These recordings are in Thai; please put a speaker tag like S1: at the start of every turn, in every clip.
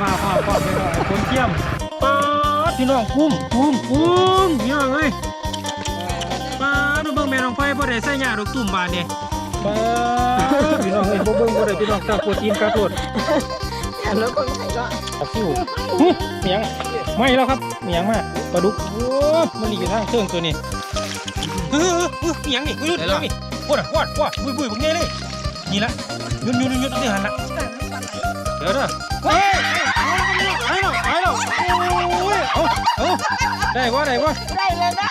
S1: มาพ่อพ่อไปหน่อยคนเที่ยมป้าดพี่น้องกุ้มกุ้มกุ้มพี่น้องเอ้ยป้าดดูเบิ่งแม่น้องไฟบ่ได้ใส่หญ้าดอกตุ่มบานนี่ป้าดพี่น้องเอ้ยบ่เบิ่งบ่ได้พี่น้องตาปวดตีนกระโดด
S2: แล้วคนไทยก็
S1: เอาคิวหึเมียงไม่แล้วครับเมียงมากปลาดุกโอ้มันหลีอยู่ทางเครื่องตัวนี้เออเออเออเมียงนี่กูยืดเมียงนี่ปวดอะปวดปวดบุยบุยบักเงี้เลย นี่ละยืดยืดยืดยืดนี่หันละเดี๋ยวเด้อเฮ้ยไอ้หน่อยไอ้หน่อยโอ้ยเอาเอาได้วะได้วะ
S2: ได้เลยนะ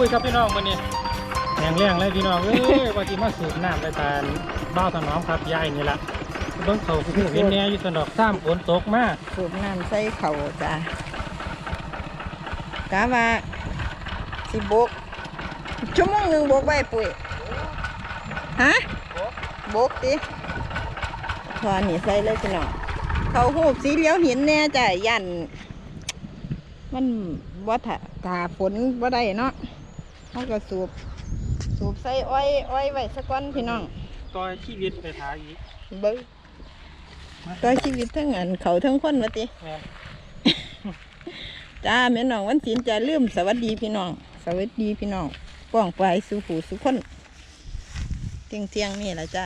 S1: ครับผมมาคุยกับพี่น้องวันนี้แรงแรงเลยพี่น้องเอ้ยว่าที่มาสูบน้ำไปตาลบ้าวถนอมครับยายนี่ละเบิ่งเขาคือเห็นแน่อยู่สนดอกซ้ำฝนตกมาก
S2: สูบน้ำใส่เข่าจ้ากะว่าสิบกชั่วโมงหนึ่งบกไว้ปุ๋ยฮะบกดิพอนี่ใส่เลยพี่น้องเขาหูบสีเหลียวหินแน่จ้ะยันมันวัฏกาฝนว่าได้เนาะ เขาก็สูบ สูบใส่อ้อยอ้อยไว้สักวันพี่น้อง
S1: ต่อยชีวิตไปทายอีก
S2: เบิ้งต่อชีวิตทั้งอันเขาทั้งคนวะติ
S1: แม่น
S2: จ้าแม่น้องวันศิลป์จะลืมสวัสดีพี่น้อง สวัสดีพี่น้องป้องไปสู่หูสุคนเที่ยงเที่ยงๆนี่แหละจ้า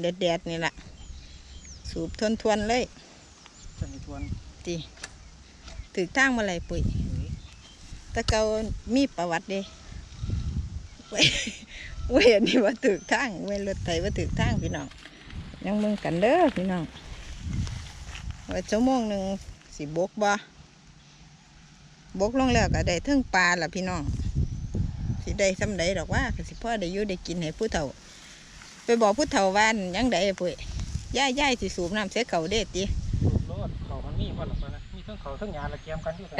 S2: แดดแดดๆนี่แหละสูบทวนทวนๆเลย
S1: จะมีทวน
S2: ตีถึกทางมาเลยปุ๋ยแตะเกามีประวัติเด้ เว้ยเว้ยอันนี้ว่าถึกทางเว้ยรถไถว่าถึกทางพี่น้องยังมึงกันเด้อพี่น้องว่าชั่วโมงหนึ่งสิบกบ่บกลงแล้วก็ได้เทิงปลาล่ะพี่น้องสิได้สำใดดอกว่าก็สิพ่อได้อยู่ได้กินให้ผู้เฒ่า ไปบอกผู้เฒ่าว่าอั่นยังได้ปุ๋ยย่ายย่ายสิสูบน้ำเสียเขาเด็ดติ
S1: สูบรถเขามันมีบ่หรอกนะมีทั้งเขาทั้งยาละเกียมกันอยู่กัน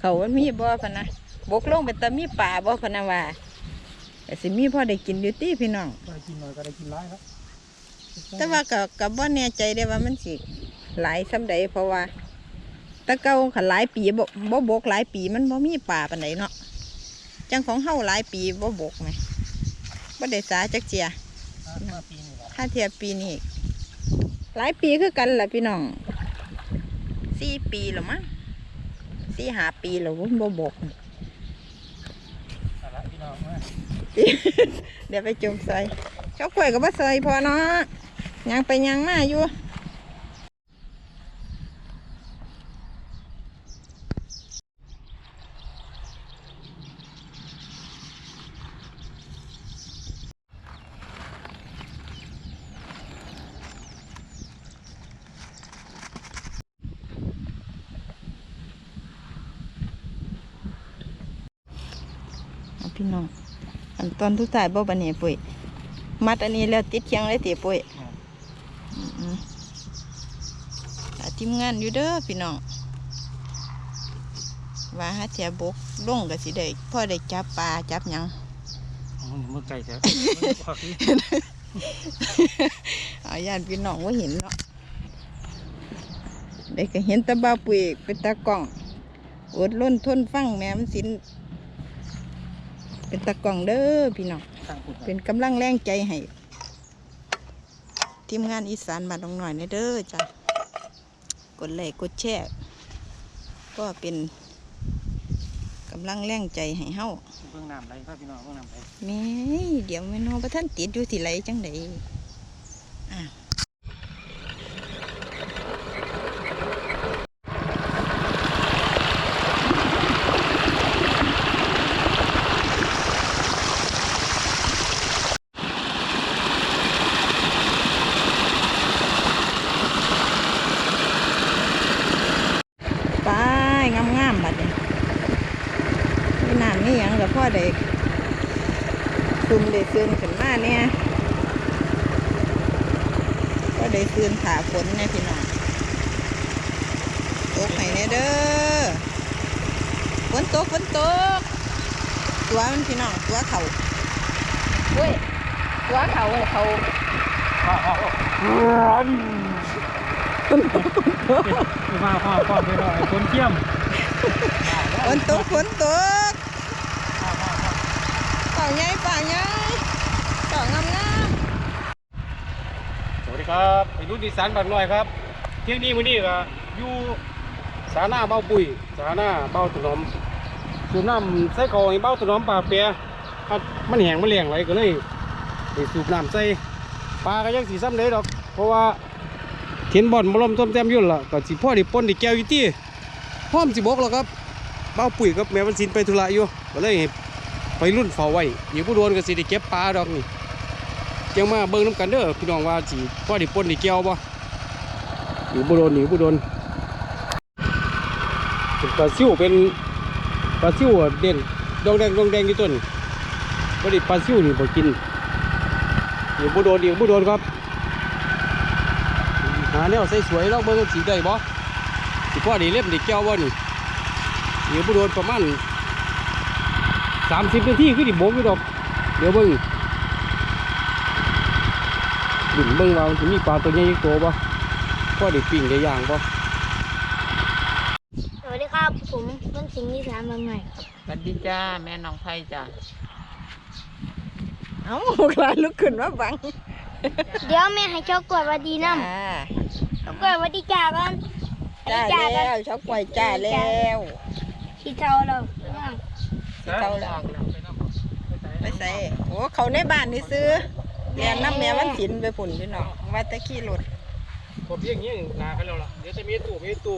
S2: เขามันมีบ่พะนะบกลงเป็นตามีป่าบ่พะนะว่า แต่สิมีพ่อได้กินอยู่ติพี่น้อง
S1: ได้กินหน่อยก็ได้กินร้ายครับ
S2: แต่ว่าก็ก็บ่แน่ใจได้ว่ามันสิหลายสำใดเพราะว่าแตะเก่าขันหลายปีบ่บ่บกหลายปีมันบ่มีป่าปานใดเนาะจังของเฮาหลายปีบ่บกไหมบ่ได้สาจักเจีย
S1: มาปีนี้แหละ
S2: ถ้าเทียบปีนี้อีกหลายปีคือกันล่ะพี่น้องสี่ปีแล้วมั้งสี่ห้าปีแล้วบ่บก
S1: เอาละพี่น้องมา
S2: เดี๋ยวไปจุ่มใส่เจ้าข่อยก็บ่ใส่พอเนาะยังไปยังมาอยู่พี่น้อง นตอนทุกท่ายบ่บันนี้ปุ้ยมัดอันนี้แล้วติดเคียงเลยติปุ้ยอืมๆอ่าทีมงานอยู่เด้อพี่น้องว่าหาเทียบกลงก็สิได้พ่อได้จับปลาจับหยัง
S1: เอามือไก่แท้พอพี่
S2: เอาญาติพี่น้องว่าเห็นเนาะได้ก็เห็นแตะบ้าวปุ๋ยเป็นตากล้องอดล้นทนฟังแม่มันสิน เป็นตากล้องเด้อพี่น้อง
S1: ตั้งคุณ
S2: เป็นกำลังแรงใจให้ทีมงานอีสานมานตรงหน่อยนะเด้อจ้ะกดไลค์กดแชร์ก็เป็นกำำลังแรงใจให้เฮา
S1: เบื้องน้ำไหลครับพี่น้องเบื้องน้ำไหล
S2: แม่เดี๋ยวแม่น้องบ่ทันติดอยู่ที่ไหลจังไดอ้าวไปงามๆบัดนี้มีน้ำนี่หยังกับพ่อเด็ก คุมได้ซื้นขึ้นมาเนี่ยก็ได้ซื้นถาฝนเนี่ยพี่น้องตกไหน เด้อฝนตกฝนตก ตัวมันพี่น้องตัวเขาเว้ยตัวเขาเขา
S1: ว่าพ่อพ่อไปหน่อยคนเที่ยม
S2: ฝนตกฝนตกเป่าใหญ่เป่าใหญ่เป่างามงาม
S3: สวัสดีครับไอรุ่นดีสานบางน้อยครับ เที่ยงนี้มื้อนี้ก็อยู่ สาหน้าเบ้าปุ๋ยสาหน้าเบ้าถนอมสูบน้ำใส่เขาให้เบ้าถนอมปลาเปียมันแห้งมันแหลงไหลก็เลยไปสูบน้ำใส่ปลาก็ยังสีซ้ำเลยดอก เพราะว่าเห็นบ่อนมาล้มต้มแต้มอยุ่นล่ะก็สิพ่อดิปนดิแก้วอยู่ที่พร้อมสิบกแล้วครับเบ้าปุ๋ยกับแม่วันสินไปธุระอยู่ก็เลยไปรุ่นเฝ้าไว้อยู่ผู้โดนก็สิได้เก็บปลาดอกนี่ยังมาเบิ่งน้ำกันเด้อพี่น้องว่าสิพ่อดิปนดิแก้วบ่หนีบุโดนหนีบุโดน เป็นปลาซิวเป็นปลาซิวเด่นดองแดงดองแดงอยู่ต้นบ่ได้ปลาซิวนี่บ่กินหนีบุโดนหนีบุโดนครับหาแนวใส่สวยแลองเบิ่งสีได้บ่สิพ่อดิเล็บดิแก้วบ่นี่หนีบุโดนประมาณ30นาทีคือดิโบกอยู่ดอกเดี๋ยวเบิ่งดึงเบิ่งว่ามันจะมีปลาตัวใหญ่ตัวบ่พอด้ปิ้งได้ย่างบ่
S4: สวัสดีครับ ผมต้ นสิงห์อีสานบางใหม่ครับ
S5: สวัสดีจ้า แม่น้องไผ่จ้า
S2: เอ้าคลานลุกขึ้นมาบัง
S4: เดี๋ยวแม่ให้เจ้ากล้วยหวัดดีน้
S2: จ้าำ
S4: เจ้ากล้วยหวัดดีจ่าก่อน
S2: จ้า
S4: จ่าก่อน
S2: แล้วช็อกไวจ้าแล้ว
S4: ที่เจ้าเราน้
S2: เขาแล้ว ไปใส่โอ้เขาในบ้านนี่ซื้อแม่น้ำแม่วันศิลไปผุ่นพี่น้องว่าแตะขี้รถ
S3: พอเพียงนี้นากันแล้วล่ะ เดี๋ยวจะมีตู้มีตู้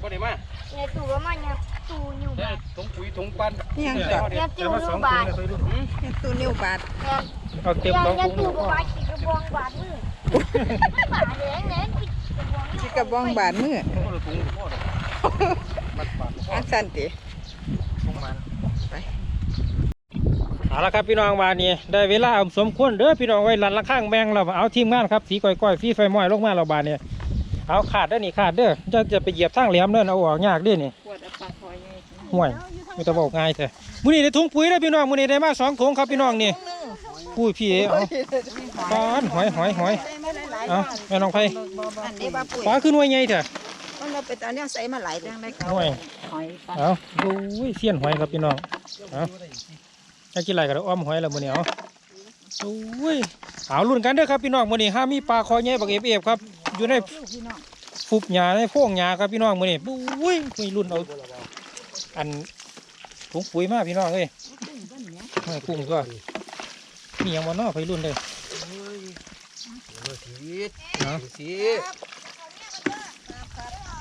S3: บ่ได้มาำ
S4: ในตู้ประมาณเนี้ย ตู้นิ้ว
S3: ได้
S4: บาท
S3: ถุงปุ๋ยถุงปัน
S2: นี่ยังจอด
S4: เนี่ยตู้นิ้วบาท
S2: นี่ตู้นิ้วบาท
S4: เนี่ย
S1: เอาเต็ม
S4: เนี่ย
S1: สอง
S4: เนี่ย
S1: ถุง
S4: ตู้ประมาณกี่กระบองบาทมือบาทเลยเนี่ยกี่กระบอง
S2: ที่กระบองบาทมือ
S3: คนละถุงพ่อดอกมัดปากพ่อ
S2: อันสันติ
S1: เอาละครับพี่น้องวานนี้ได้เวลาสมควรเด้อพี่น้องไว้ลันละข้างแบงเราเอาทีมงานครับสีก้อยก้อยฟีไฟม้อยลงมาเราบานเนี่ยเอาขาดได้อนี่ขาดเด้อจะจะไปเหยียบทางแหลมเด้อเอาออกยากเด้อนี่
S2: ปวดปากคอยไง
S1: ห่วยไม่ต้องบอกง่ายแท้มื้อนี้ได้ถุงปุ๋ยแล้วพี่น้องมื้อนี้ได้มาสองถุงครับพี่น้องนี่ปุ้ยพี่เอาปานหอยหอยหอย
S2: ใส่มาหลายๆ
S1: เอาแม่น้องไผ
S2: อันนี้ว่าปุ๋ย
S1: ปลาขึ้นไว้ใหญ่เถอะ
S2: มันเราไปตอนนี้ใส่มาหลายแรงได้เขา
S1: ห่วย
S2: หอยปลา
S1: เอาดูเสี้ยนหอยครับพี่น้องเอาจะกินอะไรกันอ้อมหอยแล้วมื้อนี้เอาโอ้ยเอาลุ้นกันเด้อครับพี่น้องมื้อนี้ห้ามีปลาคอใหญ่บักเอฟเอฟครับอยู่ใน ฟุบหญ้าในโพรงหญ้าครับพี่น้องมื้อนี้โอ้ยมีลุ้นเอาอันถุงปุ๋ยมาพี่น้องเอ้ยไม่กุ้งก็มีหยังบ่เนาะไปรุ่นเลยเอา
S3: สิ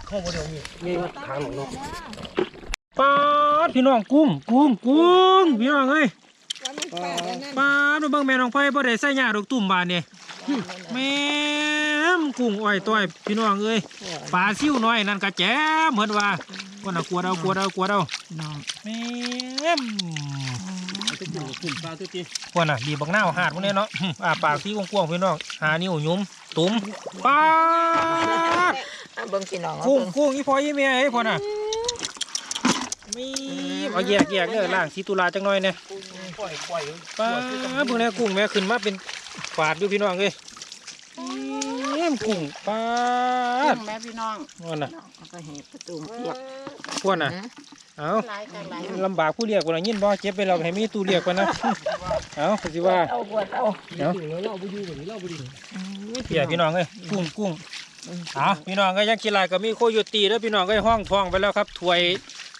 S3: เข้าบ่เดี๋ยวนี้มีมาทางเนาะ
S1: ปลาดพี่น้องกุ้งกุ้งกุ้งพี่น้องเอ้ยปลาดูเบิ่งแม่น้องไผ่บ่ได้ใส่หญ้าดอกตุ่มบานนี่แม่ม กุ้งอ้อยต้อยพี่น้องเอ้ยปลาซิ่วน้อยนั่นก็แจ๋มเหมือนว่าคนน่ะกลัวเรากลัวเรากลัวเราแม่ม
S3: จะกินกินปลาตัวติ
S1: คนน่ะบีบบักนาวหาดพวกนี้เนาะอ่าปากสีกว้างๆพี่น้องหานิ้วยุ้มตุ่มปลาด
S2: เบิ่งพี่น้อง
S1: กุ้งกุ้งอีพ่ออีแม่ไอ้พ่อน่ะมีเอาแยกแยกเด้อล่างสีตุลาจังหน่อยเนี่ย
S3: ปล่อยปล่อย
S1: ปลาเบิ่งแลกุ้งแม่ขึ้นมาเป็นฝาดอยู่พี่น้องเอ้ย แม่มกุ้งปลาด
S2: แม่พี่น้อง
S1: นั่นน่ะ
S2: เอาก็เห็ดประตูเปียก
S1: พวกน่ะเอาลำบากผู้เรียกว่ายินบ่เจ็บไปเราให้มีตู้เรียกก่อนนะเอาสิว่า
S2: เอาบวชเอา
S1: เนาะ
S3: จริงแล้วเราบ่อยู่แบบนี้เราบ่ดี
S1: เพี่ยพี่น้องเอ้ยกุ้งกุ้งเอาพี่น้องก็ยังกีฬาก็มีโคโยตีแล้วพี่น้องก็ห้องทองไปแล้วครับถ้วย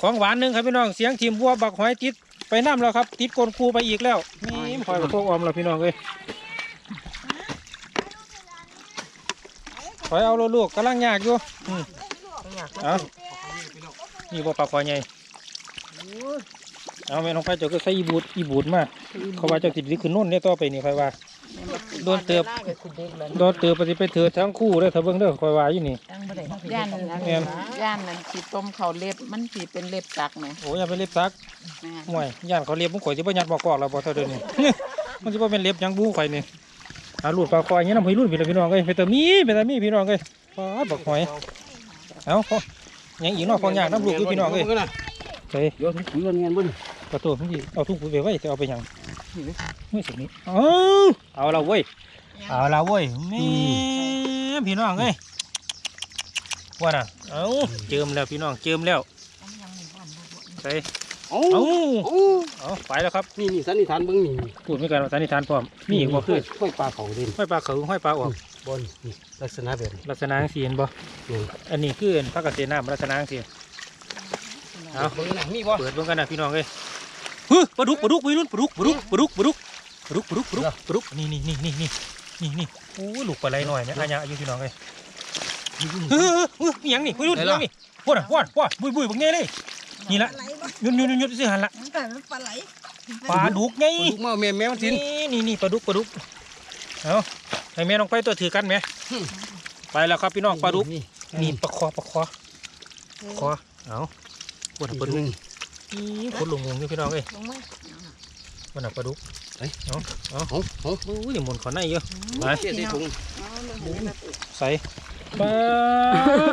S1: ของหวานหนึ่งครับพี่น้องเสียงทีมบัวบักหอยติดไปน้ำแล้วครับ ติดกลคูไปอีกแล้วนี่หอยกระโปงออมแล้วพี่น้องเอ้ย หอยเอาลูกๆกำลังยากอยู่อืมเอานี่บ่ปลาคอใหญ่เอาแม่น้องไปเจ้าก็ใส่อีบูดอีบูดมาเขาว่าเจ้าติดขึ้นโน่นเนี่ยต่อไปนี่คอยว่าโดนเติบโดนเตือไปสิไปเถือทั้งคู่เลยถ้าเบิ่งเด้อคอยว่าอยู่นี่
S5: ย่านนั้น
S1: แม่น
S5: ย่านนั้นสิต้มเขาวเล็บมันสิเป็นเล็บจักไหม
S1: โอ้ยอย่าไปเล็บซัก
S5: แม่
S1: ห่วยย่านเขาเล็บมุ้งข่อยสิบ่ยัดบ่กอกแล้วบ่เท่าเดิมนี่มันสิบ่เป็นเล็บหยังบูข่อยนี่ หาลูดปลาคอยอย่างนี้นำพี่รุ่นพี่ละพี่น้องเอ้ยไปเตอมีไปเตอมีพี่น้องเอ้ยปลาดบักหอยเอ้าพอยังอีกเนาะของยากน้ำลูกอยู่พี่น้องเอ้ยเฮ้ย
S3: เดี๋ยวถุงปุ๋ยเงินบ่น
S1: ประตูมันสิเอาทุ่งปุ๋ยไปไว้จะเอาไปหยังไม่สินี้เอาเอาละเว้ยเอาละเว้ยแม่พี่น้องเอ้ยว่าน่ะเอาเจิมแล้วพี่น้องเจิมแล้วใส่
S3: โอ้
S1: เอา
S3: โอ้
S1: เอาไปแล้วครับ
S3: นี่นี่สันนิษฐานเบิ่งนี่
S1: พูดไม่กันว่าสันนิษฐานพร้อมมีอีกบ่คือ
S3: ห้อยปลาเขาเด่น
S1: ห้อยปลาเขาห้อยปลาออก
S3: บนนี่ลักษณะแบบนี้
S1: ลักษณะจังสีเห็นบ่
S3: นี่
S1: อันนี้คืออันพระเกษตรน้ำลักษณะจังสีเอา
S3: เบิ่งนะมีบ่
S1: เปิดเบิ่งกันนะพี่น้องเอ้ยฮึปลาดุกปลาดุกวัยรุ่นปลาดุกปลาดุกปลาดุกปลาดุกปลาดุกปลาดุกปลาดุกปลาดุกนี่นี่นี่นี่นี่นี่นี่โอ้ยลูกปลาไหลหน่อยเนี่ยอันยาอายุพี่น้องเอ้ยเฮ้ยเฮ้ยเฮ้ยมีหยังนี่วัยรุ่นมีหยังนี่ปวดอะปวดปวดบุยบุยบักเงี้ยเลยนี่ละ
S2: ปลาไห
S1: ยุดหยุดหยุดสิหันละ
S2: มันก็มันปลาไหล
S1: ปลาดุกไง
S3: ปลาดุกมาแม่แม่มันสิน
S1: นี่นี่นี่ปลาดุกปลาดุกเอาให้แม่น้องไปตัวถือกันไหมไปแล้วครับพี่น้องปลาดุก
S3: นี่
S1: ปลาคอปลาคอคอเอาปวด
S3: ป
S1: ป
S3: ลาดุก
S1: กนี่คนลงงงอยู่พี่น้องเอ้ย
S2: มา
S1: วันน่ะปลาดุก
S3: เอ้ย
S1: เอาเอา
S3: โอ้โห
S1: อุ้ยหมุนขอในเยอะไป
S3: เสียใส่ถุง
S1: ใส่ ปลา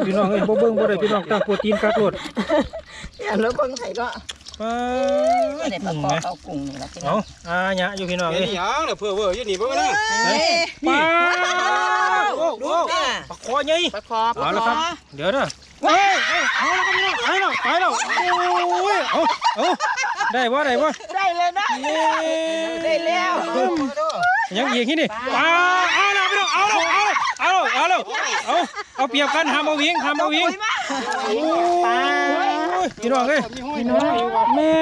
S1: พี่น้องเอ้ยบ่เบิ่งบ่ได้พี่น้องตั้งโปรตีนกักโลด
S2: อย่าแล้วเบิ่งไผก็
S1: ปลา
S5: ได้ปลา
S1: กุ้ง
S5: คอ
S1: ไหม
S5: เขากุ้งนี่ล่ะพี่น้
S1: เอา
S5: อง
S1: อาหยะอยู่พี่น้อง
S3: เอ้
S1: เอ้
S3: ย
S1: ย
S3: หยังน่ะเพื่อเว้ยอยู่นี่เบิ่งนะ
S2: เอ้ย
S1: ปลาโอ้โห
S2: อะ
S1: ปลาคอใหญ่
S5: ปลาคอปลา
S1: เอา
S5: ค
S1: ละ
S5: อ
S1: ครับเดี๋ยวนะเฮ้ยเอาแล้วครับพี่น้องไปแล้วไปแล้วโอ้ยเอาเอาได้บ่ได้บ่
S2: ได้เลยนะได้แล้ว
S1: ยังอีกที่นี่ปลาเอาแล้วพี่น้องเอาแล้วเอาแล้ว เอาแล้วเอาเอาเอาเปรียบกันห้ามเอาวิ่งห้ามเอาวิ่งโอ้ยพี่น้องเอ้ย
S3: มีห้อยน้อยอยู่ว่ะ
S1: แม่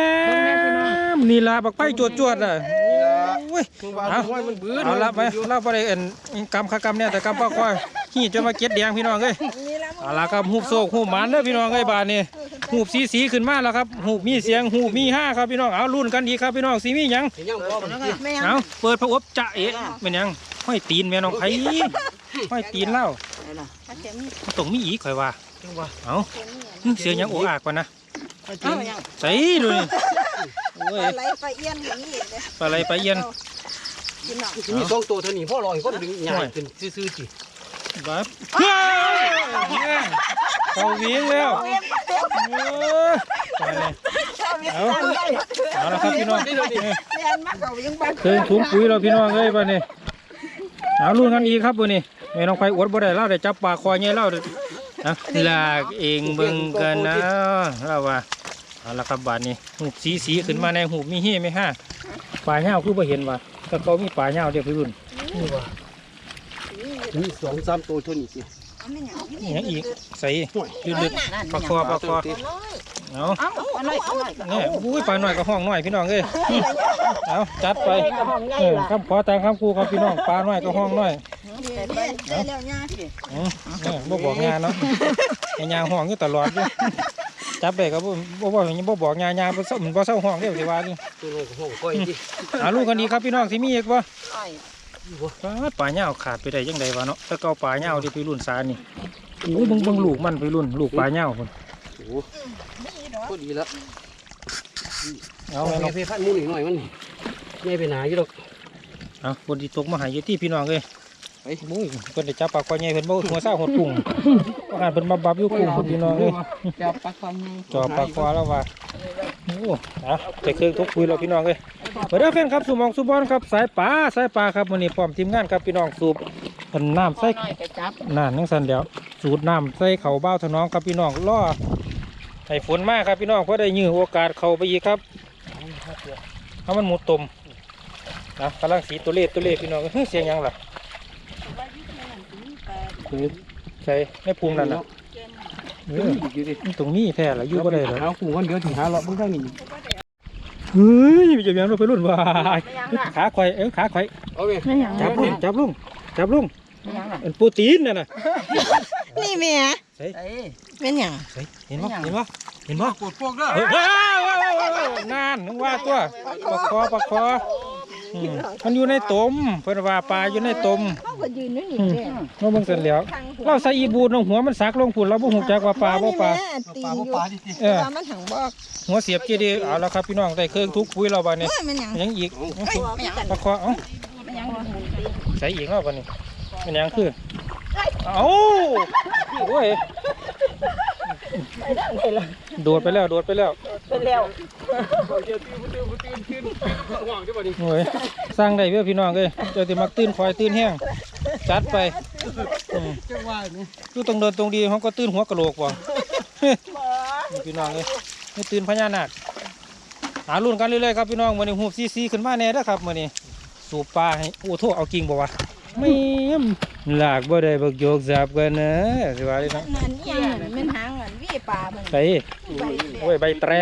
S1: นี่ล่ะบักไปจวดจวดๆอะโอ้ย
S3: คือว่า
S1: เอา
S3: ห้อยมันบื้อ
S1: เอาละไปเล่าไปเลยเอ็นกำขากำเนี่ยแต่กำป้าควายขี้จะมาเก็ดแดงพี่น้องเอ้ย
S2: นี่ละ
S1: เอาละครับหูบโศกหูบหมันเด้อพี่น้องเอ้ยบานนี่หูบสีสีขึ้นมาแล้วครับหูบมีเสียงหูบมีห้าครับพี่น้องเอารุ่นกันดีครับพี่น้องสีมีหยัง
S3: เห็นยังบ่มันสิ
S2: แม่
S1: เอาเปิดพระอบจะเอ๊ะเป็นหยังห้อยตีนแม่น้องไผ่ห้อยตีนเล่า
S2: ถ้าจะมี
S1: ต้องมีอีกข่อยว่า
S3: จังว่า
S1: เอา
S2: เข็ม
S1: หึเสียงหยังโอ้อากกว่านะ
S2: เอาอย่าง
S1: ใส่ดูนี่โอ้
S2: ป
S1: ย
S2: ลาไหลปลาเอี้ยนอย่างนี้เลย
S1: ปลาไหลปลาเย็น
S2: กินหน่อย
S3: สิมีสองตัวเท่านี้พ่อรอให้คนดึงใหญ่ขึ้นซื่อๆสิ
S1: แบบเขาวิ่งแล้วโอ้ยตายเลยเอาเอาละครับพี่น้อง
S2: แม่นมากเขายังบ้าน
S1: เคยถุงปุ๋ยเราพี่น้องเอ้ยบ้านนี้เอาลุ้นกันอีกครับวันนี้แม่น้องไปอวดบ่ได้เล่าได้จับปลาคอใหญ่เล่าได้นะลากเองเบิ่งกันนะเล่าว่าเอาละครับบานนี้หูบสีสีขึ้นมาในหูบมีเหี้ยไม่ห้าปลาเหี่ยวคือบ่เห็นว่าแต่เขามีปลาเหี่ยวเดียวพี่รุ่น
S3: นี่ว่า มีสองสามตัวเท่านี้สิ
S1: นี่ยังอีกใส่ยืดลึกปลาคอปลาคอเอา
S5: เอาเอาหน่อยเอาหน่อย
S1: เนี่ยอุ้ยปลาหน่อยก็ห้องหน่อยพี่น้องเอ้ยเอาจัดไปเออคำขอตามคำครูครับพี่น้องปลาหน่อยก็ห้องหน่อย
S2: ได้ได้แล้วย่า
S1: อืมเนี่ยบ่บอกงานเนาะไอ้ยางห้องอยู่ตลอดอยู่จับได้ก็บ่บ่บ่บ่บอกงานยางบ่เศร้ามันบ่เศร้าห้องเด้อสิว่าอยู่
S3: ตัวน้อยก็ห้องก้อยสิ
S1: หาลูกกันดีครับพี่น้องสิมีอีกบ่
S5: อ้อย
S1: ปลาปลาเหย้าขาดไปได้จังไดวะเนาะแต่เก่าปลาเหย้าที่ไปรุ่นสานี่โอ้ยเบิ่งเบิ่งลูกมันไปรุ่นลูกปลาเหย้าพุ่น
S3: โอ้ก็ดีแล้ว
S1: เอา
S3: เอา
S1: แม่น้อง
S3: ไปพันหมูนี่หน่อยมันนี่ใหญ่ไปหนาอยู่ดอก
S1: เอาคนที่ตกมาหาอยู่ที่พี่น้องเอ้ย
S3: ไป
S1: บุ้ยเพิ่นได้จับปลาคอใหญ่เพิ่นบ่หัวซ่าหดกุ้งว่าหันเพิ่นมาบับอยู่กุ้งพุ่นพี่น้องเอ้ย
S5: จับปลาคอใหญ่
S1: จอปลาคอแล้วว่า โอ้อะแต่เครื่องตกคุยแล้วพี่น้องเอ้ยเด้อแฟนครับสุหมองสุบอลครับสายปลาสายปลาครับมื้อนี้พร้อมทีมงานครับพี่น้องสูบเพิ่นน้ำ
S5: ใส่
S1: ใส่
S5: หน่อยก็จับ
S1: น่านจังซั่นแล้วสูดน้ำใส่เข่าเบ้าถนองครับพี่น้องรอให้ฝนมาครับพี่น้องเพราะได้ยื้อโอกาสเข้าไปอีกครับเอามันหมุดตมนะกำลังสีตัวเลขตัวเลขพี่น้องเฮ้ยเสียงหยังล่ะใส่ในภูมินั่นน่ะ เอ
S3: เอ
S1: อ
S3: ออยู่ดิ
S1: มันตรงนี้แท้ละอยู่บ่ได้หรอก
S3: หาคู่กันเดี๋ยวถึงหาเลาะเบิ่งทางนี้
S1: เฮ้ยมันจะยังลงไปรุ่นวายขาควายเอ้ยขาควาย
S3: เอาไป
S5: ไม่หยัง
S1: จับลุงจับลุงจับลุง
S5: ไม่หยังอะ
S1: เป็นโปรตีนน่ะนะ
S2: นี่แม่
S1: ใส่
S5: เอ้ย
S2: เป็นหยัง
S1: ใส่เห็นบ่เห็นบ่เห็นบ่
S3: ปวดพวกเด้อ
S1: เฮ้ยว้าวว้าวว้าวว้าวงานนึกว่าตัวปลาคอปลาคอ อืมมันอยู่ในตมเพิ่นว่าปลาอยู่ในตม
S2: เขาก็ยืนอยู่นี่
S1: อืม
S2: แม่
S1: เราเบิ่งเสร็จแล้วเราใส่อีบูดลงหัวมันสักลงพุ่นเราบ่ฮู้จักว่าปลาบ่ปลา
S2: นี่แม่ตีนอยู่
S1: เออ
S2: ปลามันถังบอก
S1: หัวเสียบเจดีเอาแล้วครับพี่น้องได้เครื่องทุกปุ๋ยเราบัดนี้
S2: เฮ้ยมันหยัง
S1: ยังอีก
S2: เฮ้ยมันหยัง
S1: ปลาคอเอ้า
S5: ไม่หยังหมุนตี
S1: ใส่อีกแล้วบัดนี้มันยังคือเอ้าโอ้ย โดดไปแล้วโดดไปแล้ว
S5: เป็นแล้ว
S1: โอ้ยสร้างได้เพื่อพี่น้องเลยเจ้าติมักตื่นคอยตื่นแห้งจัดไปอืม
S3: จังว่านี่
S1: อยู่ตรงเดินตรงดีเขาก็ตื่นหัวกะโหลกว่ะ นี่พี่น้องเลยนี่ตื่นพญานาคหารุ่นกันเรื่อยๆครับพี่น้องมันนี้หูบซีซีขึ้นมาแน่เด้อครับมันนี้สูบปลาให้โอ้โทษเอากิ่งบ่วะไม่มหลากบ่ได้บักโยกจับกันนะสิว่าเลยเนาะ
S2: นั่นอีหยังนั่นแม่นหางอันวี่ ปลาเบิ่ง
S1: ใส่โอ้ยใบแตร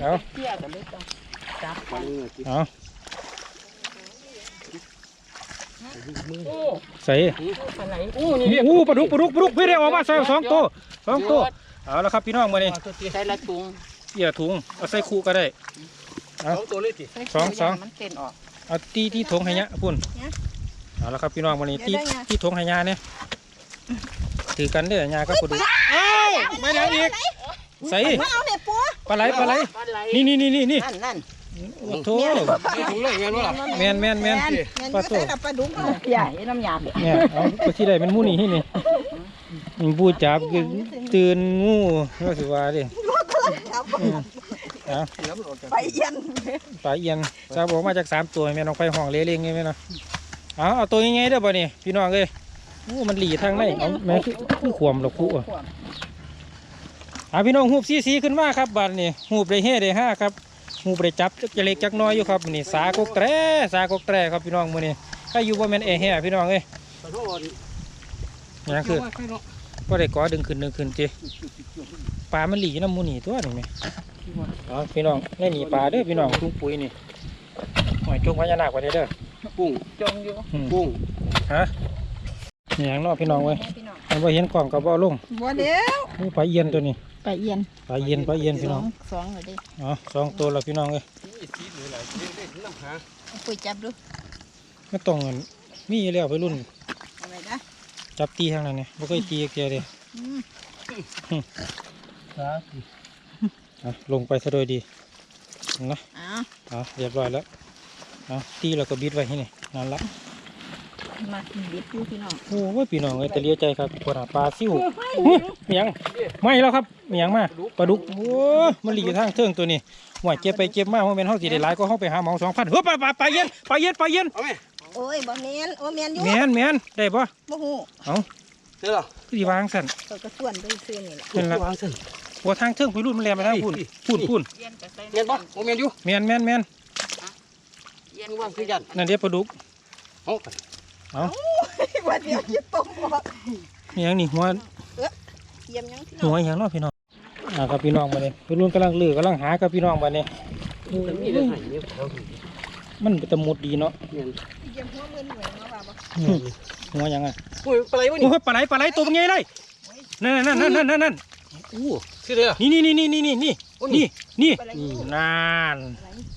S1: เอา
S5: เที่ยกันเลยต้องจับ
S1: เอา
S5: โอ้
S1: ใส่
S5: ปลาไหล
S3: อู้นี่ดิ
S1: อู้ปลาดุกปลาดุกปลาดุกพี่ได้ออกมาใส่สองตัวสองตัวเอาแล้วครับพี่น้องมานี่
S5: ใส่ละถุง
S1: เอี่ยถุงเอาใส่คู่ก็ได้
S3: สองตัวเลยสิ
S5: ใส่
S1: สองสอง
S5: มันเต้นออก
S1: เอาตีที่ถงให้ยะพุ่นเอาแล้วครับพี่น้องมานี่ตีที่ถงให้ยาเนี่ย ถือกันเด้อยาก็ปลาดุกเอ้าไม่ได้อีกใส่
S2: มาเอาแม่ปัว
S1: ปลาไหลปลาไหล
S5: ปลาไหล
S1: นี่นี่นี่นี่นี่
S5: นั่นนั่น
S1: โอ้โถ
S3: นี่ถุงเลยแม่นบ่ล่ะ
S1: แมนแมนแมน
S2: แม่น
S1: ปลา
S2: อยู่
S1: โต
S2: ใส่กับปลาดุกเนาะ
S5: ใหญ่น้ำยาเด็ด
S1: เนี่ยเอาไปที่ใดเป็นหมูนี่ที่นี่มันบูจับคือตื่นงูก็สิว่าดิ
S2: ครับ
S1: อืมเอา
S2: ไปเย็น
S1: ปลาเอียนจะบอกมาจากสามตัวแม่น้องไฟห้องเลี้ยงไงแม่เนาะเอาเอาตัวยังไงเด้อบ่นี่พี่น้องเอ้ย โอ้มันหลีทางไหนเอาแม่คือคือขวมหรอกคู่อะอาพี่น้องหูบซีซีขึ้นมาครับบัดนี่หูบได้เฮ่ได้ห้าครับหูบได้จับจะเล็กจักน้อยอยู่ครับมื้อนี่สากกแตรสากกแตรครับพี่น้องมื้อนี้ถ้าอยู่บ่แม่นเอแฮ่พี่น้องเอ้ย
S3: ขอโทษ
S1: ยังคือบ่ได้ก่อดึงขึ้นดึงขึ้นติปลามันหลีน้ำหมูนี่ตัวนี่แม่เอาพี่น้องแนี่หนีปลาเด้อพี่น้องทุ่งปุ๋ยนี่หอยจุกพญานาคไว้เด้อเด้อ
S3: ปุ้ง
S5: จงอยู่
S1: อืม
S3: ปุ้ง
S1: ฮะ นี่หยังเนาะพี่น้องเว้ย
S2: พี่น้อง
S1: มันบ่เห็นกล่องก็บ่เอาลง
S2: บ่เดี๋ยว
S1: นี่ปลาเอียนตัวนี้
S5: ปลาเอียน
S1: ปลาเอียนปลาเอียนพี่น้อง
S5: สองเลยดิ
S1: อ๋อสองตัวแล้วพี่น้องเอ้ย
S3: น้ำหา
S2: เอาปุ้ยจับดู
S1: ไม่ต้องเงินมีอยู่แล้วไปรุ่น
S2: เอาไว้นะ
S1: จับตีทางนั้นเนี่ยบ่เคยตีเกียเลย
S2: อืม
S1: อะลงไปซะโดยดีนะ
S2: เอ้า
S1: อะเรียบร้อยแล้วอะตีแล้วก็บิดไว้ที่นี่นั่นละ
S5: มาบิดอยู่พี่น้อง
S1: โอ้ยพี่น้องเอ้ยแต่เลียใจครับปวดปลาซิวอุ๊ยเมียงไม่แล้วครับเมียงมาปลาดุกโอ้ยมันหลีอยู่ทางเทิงตัวนี้หวยเก็บไปเก็บมาเพราะเป็นเฮาสิได้หลายก็เฮาไปหาเหมาสองพันเฮ้ยปลาปลาปลาเย็นปลาเย็นปลาเย็น
S3: เอาไหม
S2: โอ้ยบ่แม่นโอ้แม่นอยู่
S1: แมนแมนได้ปะ
S2: บ่ฮู้
S1: เอา
S3: เจอเหรอ
S1: สิวางสั่น
S2: เขาก็ส่วนไปซื้อนี่แหละ
S1: นั่นละ
S3: วางสิ
S1: หัวทางเทิงไปรุ่นมันแลนไปทางพุ่นพุ่นพุ่น
S5: เอียนก็ใส่
S3: เมียนบ่โอ้เมียนอยู่
S1: แมนแมนแมน
S5: เอียน
S3: วางคือยัน
S1: นั่นเดียวปลาดุก
S3: เอา
S1: เอา
S2: ว่าเดี๋ยวจะต้มบ่
S1: เมียงนี่หัว
S2: เยี่ยมยังพี่น้
S1: หั
S2: อง
S1: วอหย่างเนาะพี่น้องอ่าครับพี่น้องมาเนี่ยไปรุ่นกำลังลือกำลังหากับพี่น้องมาเนี่ย
S3: มีเรื่องไหนเนี่ยเขา
S1: มันเป็นตะมุดดีเนาะ
S3: เมียน
S2: เยี่ยมหัวมือหน่วยมาว่าบ่
S1: หัวหยังไง
S3: โอ้ยปลาไหลวะ
S1: โอ้
S3: นี่
S1: ยปลาไหลปลาไหลตัวเป็นไงเลยนั่นนั่นนั่นนั่นนั่นนั่น
S3: อู้คือเด้อ
S1: นี่นี่นี่นี่นี่นี่นี่ นี่นี่
S2: ไปเลย
S1: นาน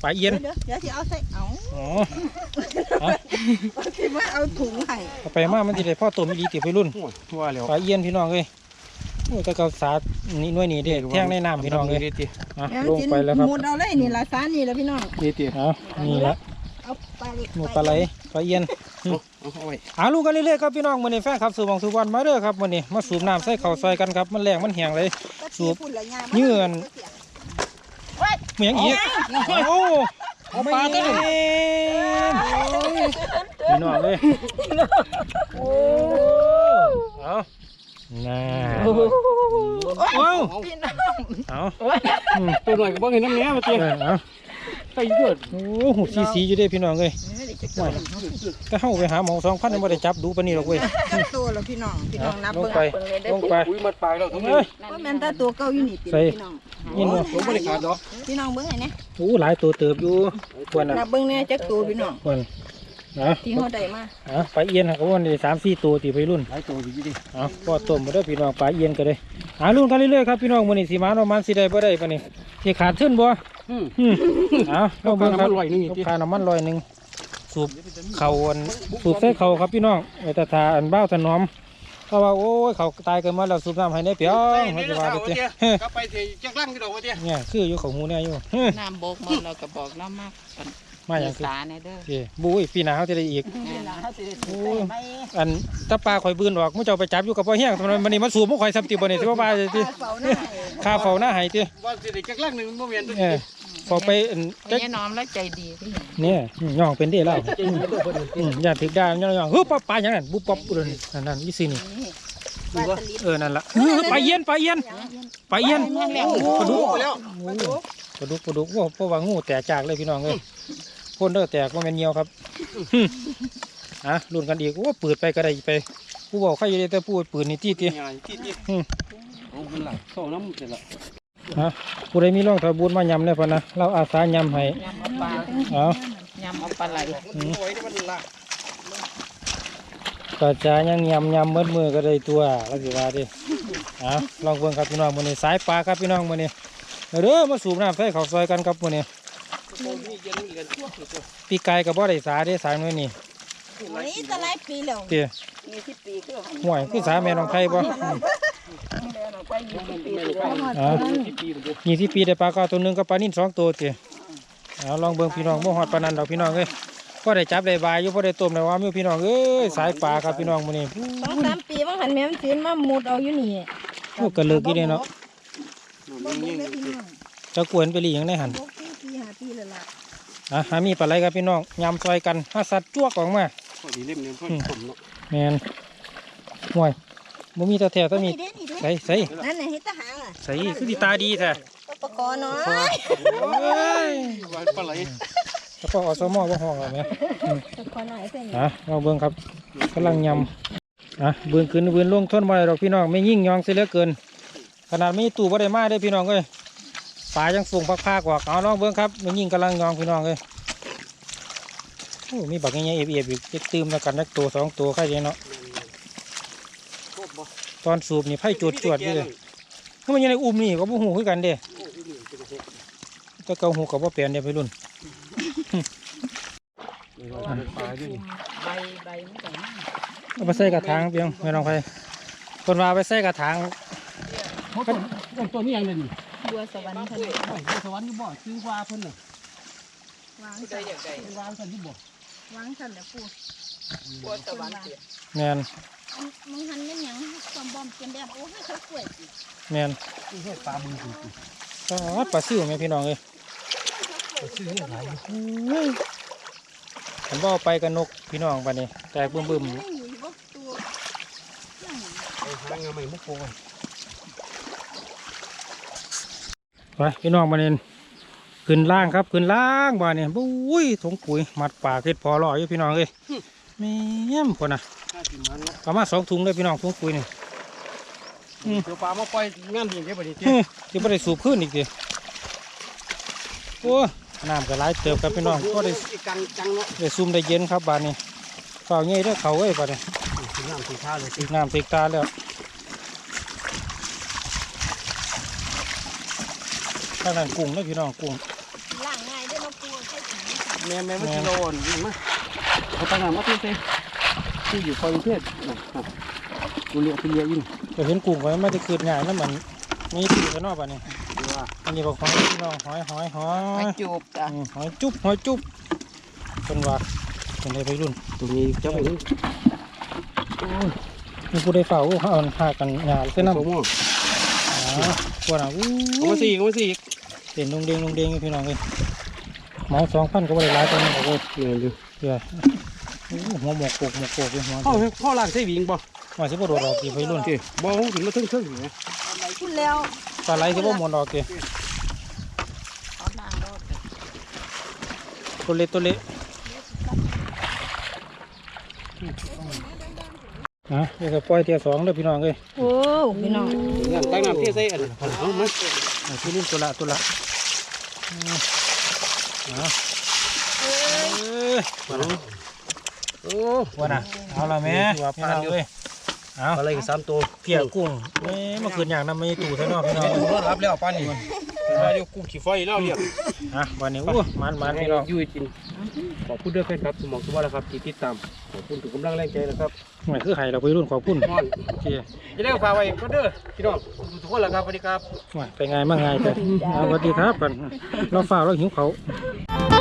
S1: ปลาเอียน
S2: เดี๋ยวเดี๋ยวสิเอาใส่เอา
S1: อ๋อ
S2: สิมาเอาถุงให้
S1: เอาไปมามันจะได้พ่อตัวไม่ดีติดไปรุ่น
S3: โอ้ยว่าแล้ว
S1: ปลาเอียนพี่น้องเลยโอ้ยแตะเกาสาดนี่หน่วยนี่เด้แท่งในน้ำพี่น้องเลย
S3: นี่ติ
S1: อะ
S2: เดี๋ยว
S1: ลงไปแล้วครับ
S2: มุดเอาเลยนี่ละสานี่ละพี่น้อง
S3: นี่ติ
S1: เอานี่ละ
S2: เอาปลาเล็ก
S1: หมูปลาไหลปลาเอียน
S3: เอาเอาไว้
S1: หาลูกกันเรื่อยๆครับพี่น้องมื้อนี้แฟนครับสู่หมองสู่วันมาเด้อครับมื้อนี้มาสูบน้ำใส่ข้าวซอยกันครับมันแรงมันแห้งเลยสูบ
S2: พุ่นละยา
S1: เงื่อน เหมียงอีกโอ้เอาปลาตัวนึงพี่น้องเลยโอ้เอาน่าเอา
S3: เอา
S1: เอาอืม
S3: ตัวหน่อยก็บ่เห็นน้ำเนี้ยมา
S1: เอ
S3: เตี้ย
S1: อเอา
S3: ไปเยอะ
S1: โอ้หูสีสีอยู่เด้พี่น้องเลย
S2: ได้
S1: ไม่ก็เข้าไปหาหมอสองพันยังไม่ได้จับดูปานนี้หรอกเว้ย
S2: จักตัวแล้วพี่น้องพี่น้องนับ
S1: ลง
S2: เบิ่ง
S1: ไปลงไป
S3: อุ้ยมันปลายแล้วทั้งนี้
S1: เอ้ย
S2: ว่าแม่นแตาตัวเก่าอยู่นี่ติ
S1: ใส่
S2: พี่น้อง
S1: ยินบ่
S3: ผมไม่ได้ขาดดอก
S2: พี่น้องเบิ่งไงเนี่ย
S1: โอ้หลายตัวเติบอยู่ควรน่ะ
S2: นับเบิ่งแน่จักตัวพี่น้อง
S1: ควรนะ
S2: ที่เฮาได้มา
S1: อะไปเอียนเขาว่านี่สามสี่ตัวตีไปรุ่น
S3: หลายตัวอยู่ดิ
S1: เอะก็ต้มมาด้วยพี่น้องปลาเอียนก็ได้หารุ่นกันเรื่อยๆครับพี่น้องมื้อนี้สิมาประมาณสิได้บ่ได้ปานนี้ สิขาดทุนบ่
S3: อืม
S1: อืมเอ้าลองเบิ่งครับ
S3: เอาค่าน้ำมันร้อยหนึ่งอีกที
S1: เอาค่าน้ำมันร้อยหนึงสูบเข่าอันสูบใส่เข่าครับพี่น้องไอ้ตาทาอันเบ้าถนอมเพราะว่าโอ้ยเขาตายกันมาแล้วสูบน้ำให้ในเปียงเขาจะว่าไปเตี้ยเฮ้ย
S3: ก็ไปเทจักลังที่ดอกว่าเตี้ย
S1: เนี่ยคืออยู่ของหูเนี่ยอยู่เฮ้ย
S5: น้ำบกหมดเราก็บอกเรามากกัน
S1: มาอย่างคือ
S5: สาเนี่ยเด้อ
S1: เอ้บุ้ยปีหน้าเขาจะได้อีก
S5: แม่น
S1: โอ้ยอันตาปลาข่อยบืนออกมึงจะเอาไปจับอยู่กับพ่อเฮียงทำไมมันนี่มาสูบมึงข่อยซ้ำติบ่เนี่ยสิว่าปลาจะติ
S2: เฝ้าหน้า
S1: ค่าเฝ้าหน้าให้ติ
S3: ว่าสิได้จักลังหนึ่งมันบ่แม่นตัว
S1: เออพอไปอัน
S5: ไอ้ยายน้อมแล้วใจดีพี่
S1: เนี่ยย่องเป็นเด้แล้วอืมอย่าถึกได้ย่องย่องเฮ้ยปลาปลาอย่างนั้นบุบปับเลยนั่นนั่นยี่สินี่
S2: ปลาสลิด
S1: เออนั่นละเฮ้ยปลาเย็นปลาเย็นปลาเย็นปลาดุก
S3: แล้ว
S1: ปลาดุกปลาดุกว่าเพราะว่างูแตกจากเลยพี่น้องเลย พ่นเด้อแตกว่าแม่นเงียวครับอะลุ้นกันอีกโอ้ปืดไปก็ได้ไป ผู้บอกใครอยู่ได้แต่ผู้ปืนนี่ตีตี
S3: ใหญ่ที่ที่
S1: อืม
S3: เอาเป็นหลักเข้าน้ำเสร็จละ
S1: ฮะผู้ใดมีร่องทะบุญมายำได้พะนะเราอาสายำให้
S5: ยำเอาปลา
S1: เอา
S5: ยำเอาปลาไหล
S3: มันโอยที่มันละ
S1: กระจายยังยำยำเมื่อมือก็ได้ตัวลักษณะดิเอาลองเบิ่งครับพี่น้องมื้อนี้สายปลาครับพี่น้องมื้อนี้เด้อมาสูบน้ำใส่ข้าวซอยกันครับมื้อนี้ ปีไก่กับบ่ได้สาเด้สายมื้อนี้
S2: นี่จะหลายปีแล้ว
S1: เตี้ย
S2: มีสิบปีคือ
S1: ห่วยคือสาแม่น้องไผ่บ่อืมเอ่ายี่สิบปีได้ปลาเก้าตัวหนึงกับปลานิ่นสองตัวเตี้ยเอาลองเบิ่งพี่น้องบ่ฮอดปานนั้นดอกพี่น้องเอ้ยพอได้จับได้บายอยู่พอได้ต้มได้ว่ามีพี่น้องเอ้ยสายปลาครับพี่น้องมื้อนี้
S2: สองสามปีบางหันแม่มันสินมามุดเอาอยู่นี่
S1: โอ้กระเลิกอีเด้เนาะ
S2: บ่มุดเลยพี่น้อง
S1: เจะกวนไปหลีหยังได้หัน
S2: หกปีปีห้าปีแล้วล่ะ
S1: อะหามีปลาไหลครับพี่น้องยำซอยกันห้าสัตว์จ้วกออกมา
S3: พอดีเล่มเนี่ยพอดีผมเนาะ
S1: แมนห่วยบ่มีตาแท้ต้องมี
S2: นี่เด้นี่เด้
S1: ใส่ใส่
S2: นั่นน่ะเฮ็ดทหารอะ
S1: ใส่คือดีตาดีแท้
S2: อุปกรณ์น้อย
S1: เอ้ย
S3: ว่าปลาไหล
S1: แล้วก็อสมอบ่ห้องแล้วแม่
S2: อุปกรณ์น้อยเส้น
S1: อะเราเบิ่งครับกำลังยำอะเบิ่งขึ้นเบิ่งลงทนบ่ได้ดอกพี่น้องไม่ยิ่งยองเสียเหลือเกิน ขนาดมีตู้บ่ได้มาได้อพี่น้องเอ้ย ปลายังสูงพักๆกว่าเอาลองเบิ่งครับไม่ยิ่งกำลังยองพี่น้องเอ้ยโอ้มีบักใหญ่ๆเอียบๆอีกจะตืมแล้วกันนักตัวสองตัวใครเนาะตอนสูบนี่ไผ่จวดจวดๆอยู่เลยถ้ามันอยังในอุ้มนี่ก็บ่หูคือกันเด้แต่เกาหูกับบ่าเปลี่ยนเด้ไปรุ่น
S3: ปลาอยู่นี่
S5: ใบใบไม่ต้อง
S1: เอาไปใส่กระถางเพียงไม่ต้องไปคนว่าเอาไปใส่กระถาง
S3: ตัวนี้ยังเลยนี่
S5: บัวสวรรค์เพิ่น
S3: สวรรค์อยู่บ่ซื้อว่าเพิ่นน่ะ
S2: วาง
S5: ได้อย่างไร
S3: วางกันอยู่บ่
S2: วางสั่นแล้วปู
S5: บัวสวรรค์เสีย
S1: แมน
S2: มึงหันแม่นหยังความบอมเป็นแบบโอ้ให้เขากล้วย
S1: แมน
S3: ซื้อให้ปลาบึงสิ
S1: ก็ปลาซิ่วแม่พี่น้องเอ้ย
S3: ซื้อให้หลายอยู่
S1: ผมว่าเอาไปกับนกพี่น้องปานนี้แตกบึ้มบึ้ม
S2: ไม่อยู่บ่ตัว
S3: ไปหางานใหม่มุกโกน
S1: ไปพี่น้องมาเน้นขึ้นล่างครับขึ้นล่างบ้านนี่บุ้ยถุงปุ๋ยมัดปากเฮ็ดพอรออยู่พี่น้องเอ้ยแม่มคนน่ะ
S3: ห้าสิบมันเนาะ
S1: ประมาณสองถุงเลยพี่น้องถุงปุ๋ยนี่
S3: เดี๋ยวปลามาปล่อยงานดีเดี๋ยวบัดนี้
S1: ฮึที่ไม่ได้สูบขึ้นอีกทีโอ้น้ำก็ไหลายเติบครับพี่น้องก็ได้
S3: กังจังเนาะ
S1: ได้ซุ่มได้เย็นครับบ้านนี้เฝ้าเงี้ยเด้อเขาเอ้ยบ้านนี้
S3: สีน้ำสีข้าวเลย
S1: ติดน้ำติดตาแล้วางนั้นกุ้งนะพี่น้องกุ้ง
S2: ล่างง่ายเด้อเนาะปูใช้ถุง
S3: แม่แม่ไม่กิโลนนี่มาเขาตั้งน้ำมาเต้ที่อยู่คอยเทศกูเลี้ยกูเลี้ยยิ่ง
S1: จะเห็นกุ้งไว้ไม่ได้คืนง่ายนะมันมีปีกกันนอกบ้านนี้
S3: ว่า
S1: อันนี้บอกหอยพี่น้องหอยหอยหอ
S5: ไม่
S1: ย
S5: จูบจ้ะ
S1: อืมหอยจุ๊บหอยจุ๊บเป็นว่าเป็นอะไรไปรุ่น
S3: ตรงนี้จะไปถึง
S1: มีผู้ได้เฝ้าเขาเอาหากันงานเส้นน้ำ
S3: สมอง
S1: อ๋อพวกน่ะอู้
S3: กูมาสี่กูมาสี่
S1: เต้นลงเดงลงเดงอยู่พี่น้องเลยเหมาสองพันก็ไม่ได้ร้ายตัวนี้บอกเลย
S3: เงินอยู่
S1: เดี๋ยวโอ้หัวหมกโกกหมกโกกอยู่หัว
S3: พ่อพ่อล่างใส่วิ่งบ่
S1: มาสิบ่โดดออกกี่ไปรุ่น
S3: เจ้บ่ถึงมาถึงถึงอยู่นะ
S2: คุณแล้ว
S1: ปลาไหลสิบ่หมดออกกี่
S5: เอาหน้ารถ
S1: ตัวเล็กตัวเล็กนะนี่ก็ปล่อยเทียสองเด้อพี่น้องเอ้ย
S2: โอ้พี่น้อง
S3: น้ำตั้งน้ำเทใส่อันนั้ นเอามา
S1: เอาที่นี่ตัวละตัวละอืมเอาเอ้ย
S3: โอ้
S1: ว่าน่ะเอาละแม่
S3: ว่า
S1: พี่
S3: ปาน
S1: น้อง
S3: อยู่
S1: เอ้ยเอา
S3: อะไรกันสามตัว
S1: เพียกุ้งเอ้ยเมื่อคืนอย่างนั้นไม่ตู่ใช่เนาะพี่น้อง
S3: รถรับแล้วปานนี้ มาอยู่กุ้งขี้ไฟแล้วเนี่ย
S1: อะวันนี้อู้มันมันพี่น้อง
S3: อยู่จริงขอบคุณด้วยแฟนครับสมองสมบัติครับที่ติดตามขอบคุณทุกกำลังแรงใจนะครับ
S1: ไม่คือไห้เราไปรุ่นขอบคุณ
S3: นอน
S1: โอเค
S3: อย่าลืมฝากไว้ก็เด้อพี่น้องทุกคนละครับสวัสดีครับ
S1: ว่าไปไงมาไงแต่เอาสวัสดีครับกันเราฝ่าเราหิวเขาว